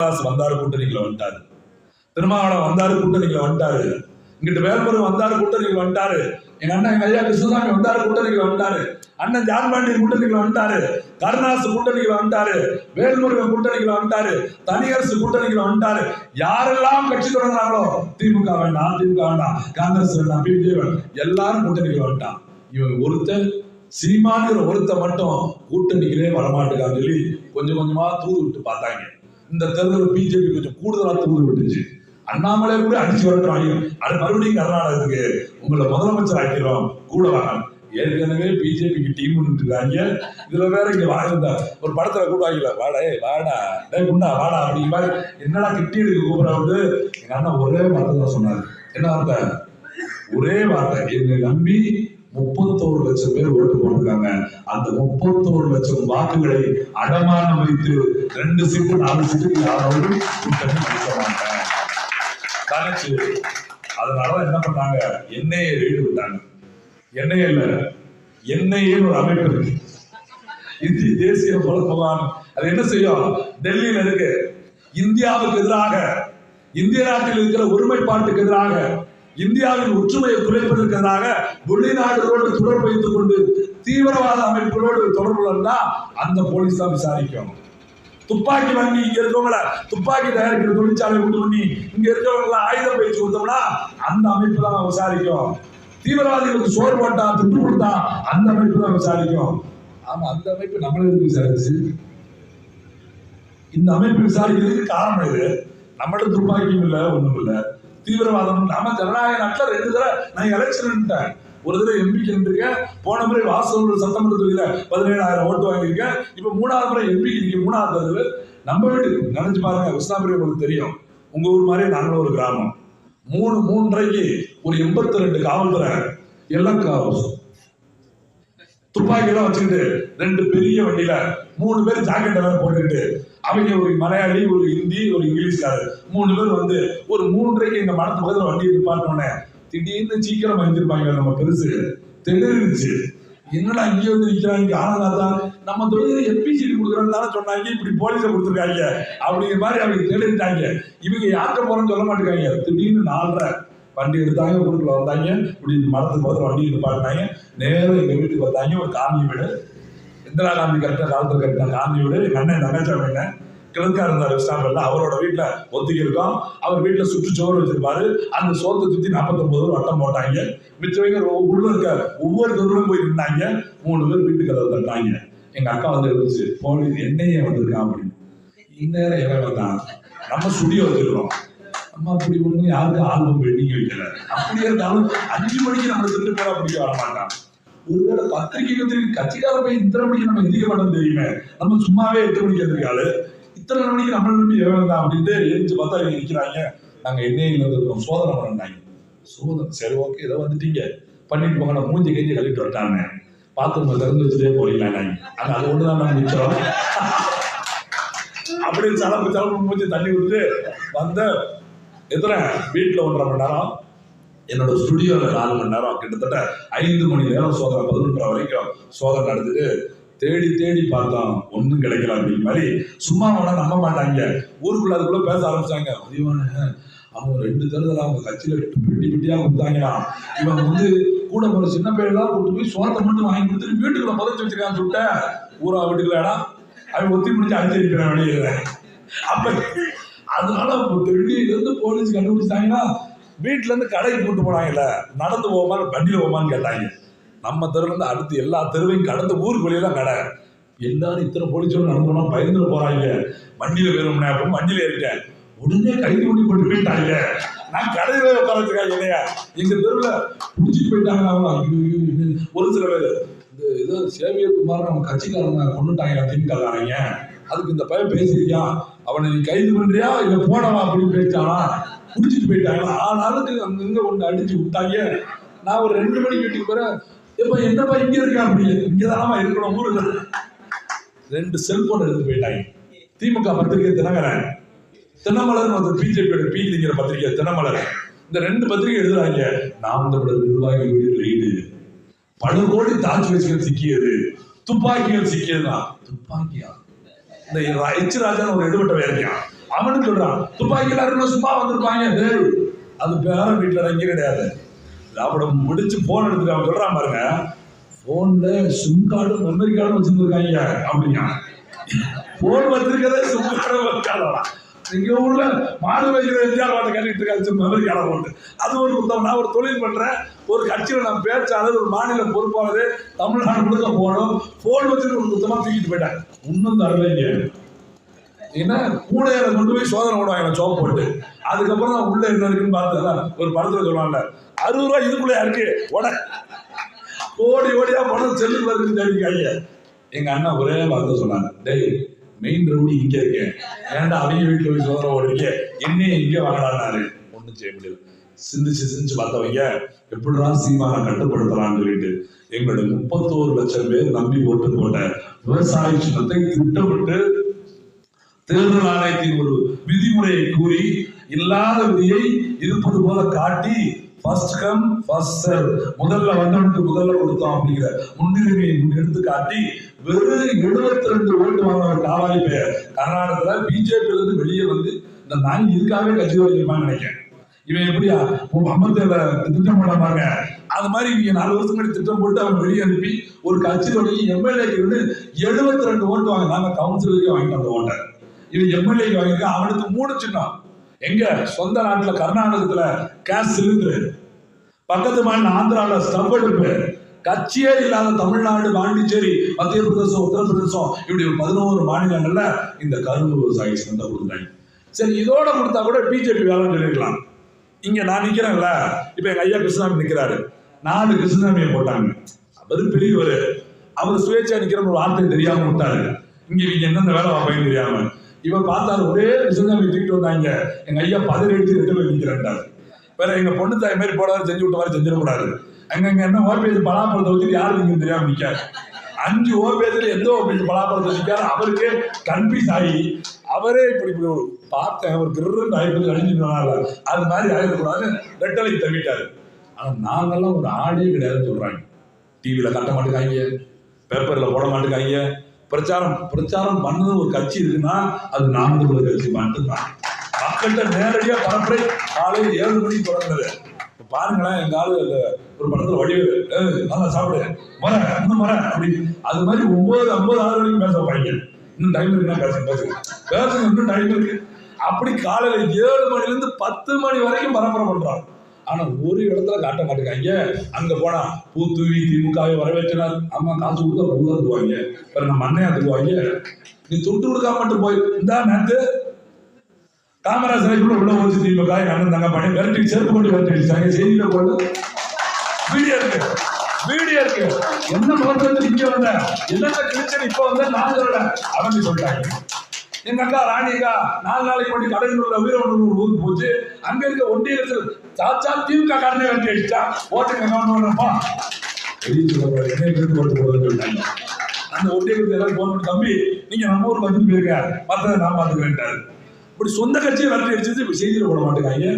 வந்தாரு கூட்டணிக்குள்ள வந்துட்டாரு. திருமாவளம் வந்தாரு கூட்டணிக்குள்ள வந்துட்டாரு. இங்கிட்டு வேல்முருகன் வந்தாரு கூட்டணிக்குள்ள வந்துட்டாரு. எங்க அண்ணன் எங்க ஐயா கிருஷ்ணசாமி வந்தாரு கூட்டணிக்குள்ள வந்துட்டாரு. அண்ணன் ஜான் பாண்டியன் கூட்டணிக்குள்ள வந்துட்டாரு. கருணாசு கூட்டணிக்குள்ள வந்துட்டாரு. வேல்முருகன் கூட்டணிக்குள்ள வந்துட்டாரு. தனியரசு கூட்டணிக்குள்ள வந்துட்டாரு. யாரெல்லாம் கட்சி தொடங்குறாங்களோ திமுக வேண்டாம் திமுக வேண்டாம். காங்கிரஸ் வேண்டாம் பிஜே வேண்டாம். எல்லாரும் கூட்டணிக்குள்ள வந்துட்டான். இவன் ஒருத்தன் சீமானுங்கிற ஒருத்த மட்டும் கூட்டணிகளே வரமாட்டேங்கான்னு சொல்லி கொஞ்சம் கொஞ்சமா தூது விட்டு பார்த்தாங்க. இந்த தேர்தல் பிஜேபி கொஞ்சம் கூடுதலா தூது விட்டுச்சு. அண்ணாமலை கூட அடிச்சு வரட்டும் அது மறுபடியும் கர்நாடகத்துக்கு. உங்களை முதலமைச்சர் ஆக்கிறோம் கூட வாங்க. ஏற்கனவே பிஜேபிக்கு டீம் இருக்காங்க இதுல வேற இங்க வாழ்ந்த ஒரு படத்துல கூட வாங்கல. வாடா வாடா. டேய் குண்டா வாடா அப்படிங்க மாதிரி என்னடா கிட்டி எடுக்க கூப்பிடாவது எங்க அண்ணா ஒரே வார்த்தை தான் சொன்னாரு. என்ன வார்த்தை? ஒரே வார்த்தை. என்னை நம்பி முப்பத்தோரு லட்சம் பேர் ஓட்டு போட்டிருக்காங்க. அந்த முப்பத்தோரு லட்சம் வாக்குகளை அடமானம் வைத்து ரெண்டு சீட்டு நாலு சீட்டு யாராவது கூட்டணி அளிக்க மாட்டேன் தனிச்சு அதனால என்ன பண்ணாங்க? எண்ணெயை வீடு விட்டாங்க. எண்ணெய் இல்ல எண்ணெயே ஒரு அமைப்பு இருக்கு. இந்திய தேசிய புலன் அது என்ன செய்யும்? டெல்லியில இருக்கு. இந்தியாவுக்கு எதிராக இந்திய நாட்டில் இருக்கிற ஒருமைப்பாட்டுக்கு எதிராக இந்தியாவின் ஒற்றுமையை குறைப்பதற்கு வெளிநாடுகளோடு தொடர்பு வைத்துக் கொண்டு தீவிரவாத அமைப்புகளோடு தொடர்பு இருந்தா அந்த போலீஸ் தான் விசாரிக்கும் துப்பாக்கி வாங்கி இங்க இருக்கவங்கள துப்பாக்கி தயாரிக்கிற தொழிற்சாலை உண்டு பண்ணி இங்க இருக்கவங்கள ஆயுதம் பயிற்சி கொடுத்தோம்னா அந்த அமைப்பு தான் விசாரிக்கும். தீவிரவாதிகளுக்கு சோறு போட்டா துட்டு கொடுத்தா அந்த அமைப்பு தான் விசாரிக்கும். ஆமா அந்த அமைப்பு நம்மளுக்கு விசாரிச்சு? இந்த அமைப்பு விசாரிக்கிறதுக்கு காரணம் இது நம்மள்ட்ட துப்பாக்கியும் இல்லை ஒன்றும் இல்லை. தீவிரவாதம். நம்ம ஜனநாயக நாட்டில் ரெண்டு தடவை நான் எலெக்ஷன் ஒரு தடவை எம்பிக்கு நின்றுருக்கேன். போன முறை வாசல் சட்டமன்ற தொகுதியில் பதினேழாயிரம் ஓட்டு வாங்கியிருக்கேன். இப்போ மூணாவது முறை எம்பிக்கு நிக்க மூணாவது தடவை. நம்ம வீட்டு நினைச்சு பாருங்க கிருஷ்ணாபுரி உங்களுக்கு தெரியும். உங்க ஊர் மாதிரி நாங்களும் ஒரு கிராமம். மூணு மூன்றைக்கு ஒரு எண்பத்தி ரெண்டு காவல்துறை எல்லாம் கா- துப்பாக்கி எல்லாம் வச்சுக்கிட்டு ரெண்டு பெரிய வண்டியில மூணு பேர் ஜாக்கெட் எல்லாம் போட்டுக்கிட்டு அவங்க ஒரு மலையாளி ஒரு ஹிந்தி ஒரு இங்கிலீஷ்காரர். மூணு பேர் வந்து ஒரு மூன்றரைக்கு இந்த மரத்து பக்கத்துல வண்டியை நிப்பாட்டினோடனே திடீர்னு சீக்கிரம் வந்திருப்பாங்க நம்ம பெருசு. திணறிச்சு என்னடா இங்க வந்து விற்கிறாங்க ஆனால் தான் நம்ம தொழில் எம்பி சீட் கொடுக்குறோம்னு தானே சொன்னாங்க. இப்படி போலீஸை கொடுத்துருக்காங்க. அப்படிங்கிற மாதிரி அவங்க தேடிட்டாங்க இவங்க யார்கிட்ட போறோம்னு சொல்ல மாட்டேங்காங்க திடீர்னு நாலரை வண்டி எடுத்தாங்க ஊருக்குள்ள வந்தாங்க. இப்படி மரத்துக்கு பக்கத்துல வண்டி நிப்பாட்டினாங்க நேரம் எங்க வீட்டுக்கு வந்தாங்க. ஒரு காமி வீடு. இந்திரா காந்தி கட்டின காலத்தில் கட்டின காந்தியோடு எங்கள் அண்ணன் தங்கச்சாமிங்க கிழக்கா இருந்தார் இஸ்லாமில் அவரோட வீட்டில் ஒத்திக்கி இருக்கோம் அவர் வீட்டில் சுற்றுச்சோறு வச்சிருப்பாரு. அந்த சோத்தை சுற்றி நாற்பத்தொன்பது பேர் வட்டம் போட்டாங்க. மிச்சவங்க உள்ள இருக்க ஒவ்வொரு தெருவிலும் போய் நின்னாங்க. மூணு பேர் வீட்டுக்கு கதவை தட்டாங்க எங்க அக்கா வந்து இருந்துச்சு போலீஸ் என்னையே வந்திருக்கான் அப்படின்னு. இந்நேரம் எவன் தான். நம்ம ஸ்டுடியோ வச்சிருக்கிறோம் நம்ம அப்படி ஒண்ணு யாருக்கும் ஆல்பம் பெண்டிங் வைக்கல. அப்படியே இருந்தாலும் அஞ்சு மணிக்கு நம்ம திருட்டு போட பிடிக்க வர மாட்டான் ஒருவேளை பத்திரிகை வந்து கட்சிக்கார போய் இத்தனை மணிக்கு நம்ம எந்திரிக்க மாட்டோம் தெரியுமே? நம்ம சும்மாவே எட்டு மணிக்கு எந்திரிக்காது இத்தனை மணிக்கு நம்ம நம்பி எவன் அப்படின்ட்டு எழுந்து பார்த்தா இவங்க நிற்கிறாங்க நாங்கள் எண்ணெயில் வந்துருக்கோம் சோதனை பண்ணாங்க. சோதனை. சரி ஓகே. ஏதோ வந்துட்டீங்க. பண்ணிட்டு போங்க. நான் மூஞ்சி கஞ்சி கழிட்டு வரட்டாங்க பாத்ரூம் திறந்து வச்சுட்டே போயிடலாம் நாங்க அது அது ஒன்று தான் நாங்கள் நிற்கிறோம் அப்படியே சலப்பு சலப்பு மூஞ்சி தண்ணி விட்டு வந்த எத்தனை? வீட்டில் ஒன்றரை மணி நேரம். என்னோட ஸ்டுடியோல நாலு மணி நேரம் கிட்டத்தட்ட ஐந்து மணி நேரம் சோதனை பதினொன்றரை வரைக்கும் சோதனை நடந்துட்டு தேடி தேடி பார்த்தோம் ஒன்றும் கிடைக்கல அப்படிங்கிற மாதிரி சும்மா வேணா நம்ப மாட்டாங்க. ஊருக்குள்ள அதுக்குள்ள பேச ஆரம்பிச்சாங்க. அதிகமான அவங்க ரெண்டு தேர்தல் அவங்க கட்சியில பெட்டி பெட்டியா கொடுத்தாங்களா இவன் வந்து கூட போற சின்ன பையெல்லாம் கூட்டு போய் சோத்தை மட்டும் வாங்கி கொடுத்துட்டு வீட்டுக்குள்ள புதைச்சு வச்சிருக்கான்னு சொல்லிட்டு. ஊரா வீட்டுக்குள்ள இடம் அவன் ஒத்தி முடிச்சு அடிச்சு அடிக்கிறான் வெளியே அப்ப அதனால டெல்லியில இருந்து போலீஸ் கண்டுபிடிச்சாங்கன்னா வீட்டிலேருந்து கடைக்கு கூட்டு போனாங்கல்ல நடந்து போவோமா வண்டியில் போவோமான்னு கேட்டாங்க. நம்ம தெருவுலேருந்து அடுத்து எல்லா தெருவையும் கடந்து ஊருக்கு வெளியே தான் கடை. எல்லாரும் இத்தனை போலீஸோடு நடந்தோம்னா பயந்துட்டு போகிறாங்க வண்டியில் வண்டியில வேணும்னா அப்படின்னு வண்டியில இருக்கேன் உடனே கைது பண்ணி கொண்டு போயிட்டாங்க நான் கடையில் உட்காந்துருக்காங்க இல்லையா? எங்கள் தெருவில் புடிச்சிட்டு போயிட்டாங்க. ஐயோ, ஐயோ, ஒரு சில பேர் இந்த ஏதோ சேவியர் குமார் நம்ம கட்சிக்காரங்க கொண்டுட்டாங்க திமுககாரங்க அதுக்கு இந்த பையன் பேசியிருக்கான். அவனை நீ கைது பண்ணுறியா இல்லை போனவா அப்படின்னு பேசிட்டானா? புடிச்சிட்டு போயிட்டாங்க. ஆனாலும் அங்கங்க ஒன்று அடிச்சு விட்டாங்க. நான் ஒரு ரெண்டு மணிக்கு வீட்டுக்கு போறேன். இப்போ என்னப்பா இங்க இருக்கா அப்படி? இங்கதானமா இருக்கணும் ஊருல. ரெண்டு செல்போன் எடுத்து போயிட்டாங்க. திமுக பத்திரிகை தினகரன் தினமலர் வந்து பிஜேபியோட பிஜிங்கிற பத்திரிகை தினமலர் இந்த ரெண்டு பத்திரிகை எழுதுறாங்க. நாம் தமிழர் நிர்வாகி வீடு ரெய்டு. பல கோடி தாஜ் வச்சுகள் சிக்கியது. துப்பாக்கிகள் சிக்கியதுதான். துப்பாக்கியா? இந்த எச் ராஜான்னு ஒரு எடுபட்ட வேலையா அவனும் சொல்றான் துப்பாக்கி எல்லாரும் சும்மா வந்திருப்பாங்க. டேய் அது பேர வீட்டில் இறங்கி கிடையாது. அவட முடிச்சு போன் எடுத்துட்டு அவன் சொல்றான் பாருங்க போன்ல சிம் கார்டும் மெமரி கார்டும் வச்சிருந்துருக்காங்க. அப்படிங்க போன் வச்சிருக்கதே சிம் கார்டும் வச்சாலாம் எங்க ஊர்ல மாடு வைக்கிற எம்ஜிஆர் பாட்டை கட்டிட்டு இருக்காச்சு மெமரி கார்டை போட்டு. அது ஒரு புத்தகம் நான் ஒரு தொழில் பண்றேன். ஒரு கட்சியில நான் பேச்சாளர் ஒரு மாநில பொறுப்பாளர் தமிழ்நாடு முழுக்க போனோம். போன் வச்சுட்டு ஒரு புத்தகமா தூக்கிட்டு போயிட்டேன். இன்னும் தரலைங்க. ஏன்னா கூடையில கொண்டு போய் சோதனை போடுவாங்க சோப்பு போட்டு. அதுக்கப்புறம் தான் உள்ள என்ன இருக்குன்னு பார்த்தா ஒரு படத்துல சொல்லுவாங்கல்ல அறுபது ரூபாய் இதுக்குள்ளே இருக்கு உட. ஓடி ஓடியா பணம் செல்லுக்குள்ள இருக்குன்னு தெரிவிக்காங்க எங்க அண்ணா ஒரே வார்த்தை சொன்னாங்க டேய் மெயின் ரவுடி இங்க இருக்கேன் ஏன்டா அவங்க வீட்டுல போய் சோதனை ஓடுறீங்க? என்னையே இங்க வாங்கலான்னாரு. ஒண்ணும் செய்ய முடியல. சிந்திச்சு சிந்திச்சு பார்த்தவங்க எப்படிடா சீமான கட்டுப்படுத்தலாம்னு சொல்லிட்டு எங்களுடைய முப்பத்தோரு லட்சம் பேர் நம்பி ஓட்டு போட்ட விவசாய சின்னத்தை திட்டமிட்டு தேர்தல் ஆணையத்தின் ஒரு விதிமுறையை கூறி இல்லாத விதியை இருப்பது போல காட்டி ஃபர்ஸ்ட் கம் ஃபர்ஸ்ட் சர்வ் முதல்ல வந்தவனுக்கு முதல்ல கொடுத்தோம் அப்படிங்கிற முன்னுரிமையை எடுத்து காட்டி வெறும் எழுபத்தி ரெண்டு ஓட்டு வாங்கின காவாலி பெயர். கர்நாடகத்துல பிஜேபி இருந்து வெளியே வந்து இந்த நாய் இதுக்காகவே கட்சி வச்சிருப்பான்னு நினைக்கிறேன். இவன் எப்படியா? ஐம்பத்தேழு திட்டம் பண்ணாங்க அது மாதிரி இவங்க நாலு வருஷம் கழிச்சு திட்டம் போட்டு அவங்க வெளியே அனுப்பி ஒரு கட்சி கட்சியினுடைய எம்எல்ஏக்கு வந்து எழுபத்தி ரெண்டு ஓட்டு வாங்க நாங்க கவுன்சிலுக்கே வாங்கிட்டு வந்த ஓட்டை. இது எம்எல்ஏ வாங்கியிருக்க? அவனுக்கு மூணு சின்னம். எங்க? சொந்த நாட்டுல கர்நாடகத்துல கேஸ் சிலிண்டர் பக்கத்து மாநில ஆந்திரால ஸ்டவ் அடுப்பு கட்சியே இல்லாத தமிழ்நாடு பாண்டிச்சேரி மத்திய பிரதேசம் உத்தரப்பிரதேசம் இப்படி ஒரு பதினோரு மாநிலங்கள்ல இந்த கரும்பு விவசாயி சந்த கொடுத்தாங்க சரி இதோட கொடுத்தா கூட பிஜேபி வேலைன்னு நினைக்கலாம் இங்க நான் நிக்கிறேன்ல. இப்ப எங்க ஐயா கிருஷ்ணாமி நிக்கிறாரு. நாலு கிருஷ்ணாமியை போட்டாங்க. அவரு பெரியவர். அவர் சுயேட்சா நிக்கிற ஒரு வார்த்தை தெரியாம விட்டாரு. இங்க இவங்க என்னென்ன வேலை பார்ப்பேன்னு தெரியாம. இவன் பார்த்தாரு ஒரே விஷயம் தூக்கிட்டு வந்தாங்க. எங்க ஐயா பதினெட்டு ரெண்டு பேர் நிக்கிறாரு வேற எங்க பொண்ணு தாய் மாதிரி போடாது செஞ்சு விட்ட மாதிரி செஞ்சிடக்கூடாது. அங்கங்க என்ன ஓபிஎஸ் பலாப்பழத்தை வச்சுட்டு யாரு நீங்க தெரியாம நிக்காரு அஞ்சு ஓபிஎஸ்ல எந்த ஓபிஎஸ் பலாப்பழத்தை நிக்காரு அவருக்கே கன்ஃபியூஸ் ஆகி அவரே இப்படி இப்படி ஒரு பார்த்தேன் அவர் கிருன்னு ஆயிரத்தி அழிஞ்சுனால அது மாதிரி ஆயிடக்கூடாது ரெட்டலை தவிட்டாரு ஆனா நாங்கெல்லாம் ஒரு ஆடே கிடையாதுன்னு சொல்றாங்க. டிவியில கட்ட மாட்டேங்காங்க பேப்பர்ல போட மாட்டேங்காங்க பிரச்சாரம் பிரச்சாரம் பண்ணது ஒரு கட்சி இருக்குன்னா அது நாமக்கல் ஒரு கட்சி மட்டும்தான் மக்கள்கிட்ட நேரடியாக பரப்புரை காலையில் ஏழு மணிக்கு தொடங்குது பாருங்களேன் எங்க ஆளு ஒரு படத்துல வடிவேல். நல்லா சாப்பிடு. மர அந்த மர அப்படி. அது மாதிரி ஒன்பது ஐம்பது ஆறு வரைக்கும் பேச வைப்பாங்க இன்னும் டைம் இருக்குன்னா பேசுங்க பேசுங்க. பேசுங்க இன்னும் டைம் இருக்கு. அப்படி காலையில ஏழு மணிலேருந்து பத்து மணி வரைக்கும் பரப்புரை பண்றாங்க. ஆனா ஒரு இடத்துல காட்ட மாட்டேங்காங்க அங்க போனா பூ திமுகவை வரவேற்கிறார். அம்மா காசு கொடுத்தா உள்ள தருவாங்க வேற நம்ம அண்ணையா தருவாங்க நீ தொட்டு கொடுக்காம மட்டும் போய் இந்தா நேத்து காமராஜரை கூட உள்ள வச்சு திமுக எங்க அண்ணன் தங்க பண்ணி விரட்டி செருப்பு கொண்டு விரட்டி அடிச்சாங்க. செய்தியில போட்டு. வீடியோ இருக்கு. வீடியோ இருக்கு. என்ன முகத்துல இங்க வந்த? என்னென்ன கிழிச்சல் இப்ப வந்த நான் சொல்லல சொல்றாங்க எங்க அக்கா ராணி அக்கா நாலு நாளைக்கு முன்னாடி உள்ள வீரவனூர் ஒரு ஊருக்கு போச்சு. அங்க இருக்க ஒன்றியத்தில் சாச்சா திமுக கடனை விரட்டி அடிச்சா ஓட்டுங்க கவனம் பண்ணப்பா அந்த ஒன்றியத்தில் எல்லாரும் போன் பண்ணி தம்பி நீங்க நம்ம ஊருக்கு வந்து போயிருக்க. மத்ததை நான் பாத்துக்கிறேன்ட்டாரு இப்படி சொந்த கட்சியை வரட்டி அடிச்சது செய்தியில் போட மாட்டேங்காங்க